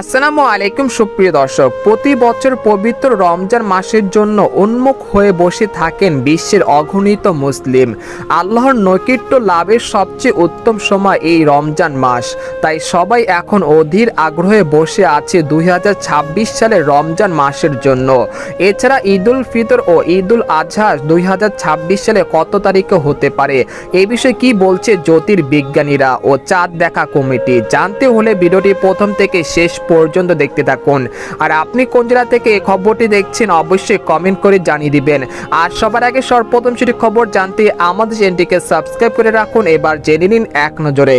আসসালামু আলাইকুম, সুপ্রিয় দর্শক। প্রতি বছর পবিত্র রমজান মাসের জন্য উন্মুখ হয়ে বসে থাকেন বিশ্বের অগণিত মুসলিম। আল্লাহর নৈকট্য লাভের সবচেয়ে উত্তম সময় এই রমজান মাস। তাই সবাই এখন অধীর আগ্রহে বসে আছে দুই সালের রমজান মাসের জন্য। এছাড়া ঈদুল ফিতর ও ঈদুল আজহা দুই সালে কত তারিখে হতে পারে? এ বিষয়ে কি বলছে জ্যোতির্বিজ্ঞানীরা? ও চাঁদ দেখা কমিটি। জানতে হলে ভিডিওটি প্রথম থেকে শেষ পর্যন্ত দেখতে থাকুন। আর আপনি কোন জেলা থেকে এই খবরটি দেখছেন অবশ্যই কমেন্ট করে জানিয়ে দিবেন। আর সবার আগে সর্বপ্রথম সেটি খবর জানতে আমাদের চ্যানেলটিকে সাবস্ক্রাইব করে রাখুন। এবার জেনে নিন এক নজরে।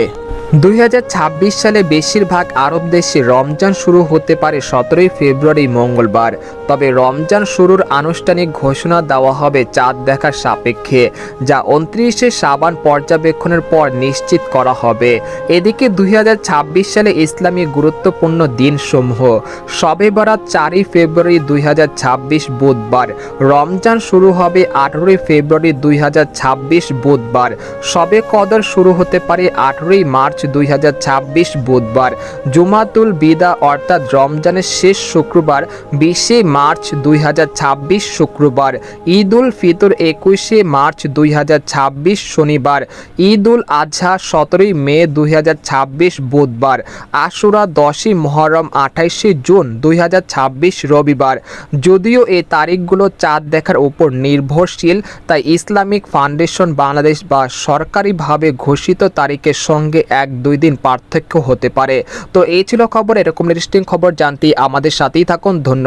দুই হাজার ছাব্বিশ সালে বেশিরভাগ আরব দেশে রমজান শুরু হতে পারে সতেরোই ফেব্রুয়ারি, মঙ্গলবার। তবে রমজান শুরুর আনুষ্ঠানিক ঘোষণা দেওয়া হবে চাঁদ দেখার সাপেক্ষে, যা উনত্রিশে সাবান পর্যবেক্ষণের পর নিশ্চিত করা হবে। এদিকে দুই হাজার ছাব্বিশ সালে ইসলামী গুরুত্বপূর্ণ দিনসমূহ, সবে বরাত চারই ফেব্রুয়ারি দুই হাজার ছাব্বিশ বুধবার, রমজান শুরু হবে আঠেরোই ফেব্রুয়ারি দুই হাজার ছাব্বিশ বুধবার, সবে কদর শুরু হতে পারে আঠেরোই মার্চ বুধবার। জুমাতুল বিদা অর্থাৎ রমজানের শেষ শুক্রবার, বিশে মার্চ দুই শুক্রবার। ঈদ উল ফিতর একুশে মার্চ দুই শনিবার। ঈদ উল আজহা সতেরোই মে দুই বুধবার। আশুরা দশই মহরম আঠাইশে জুন দুই হাজার ছাব্বিশ রবিবার। যদিও এই তারিখগুলো চাঁদ দেখার উপর নির্ভরশীল, তাই ইসলামিক ফাউন্ডেশন বাংলাদেশ বা সরকারিভাবে ঘোষিত তারিখের সঙ্গে এক, দুই দিন পার্থক্য হতে পারে। তো এই ছিল খবর, এরকম ইন্টারেস্টিং খবর জানতে আমাদের সাথেই থাকুন। ধন্যবাদ।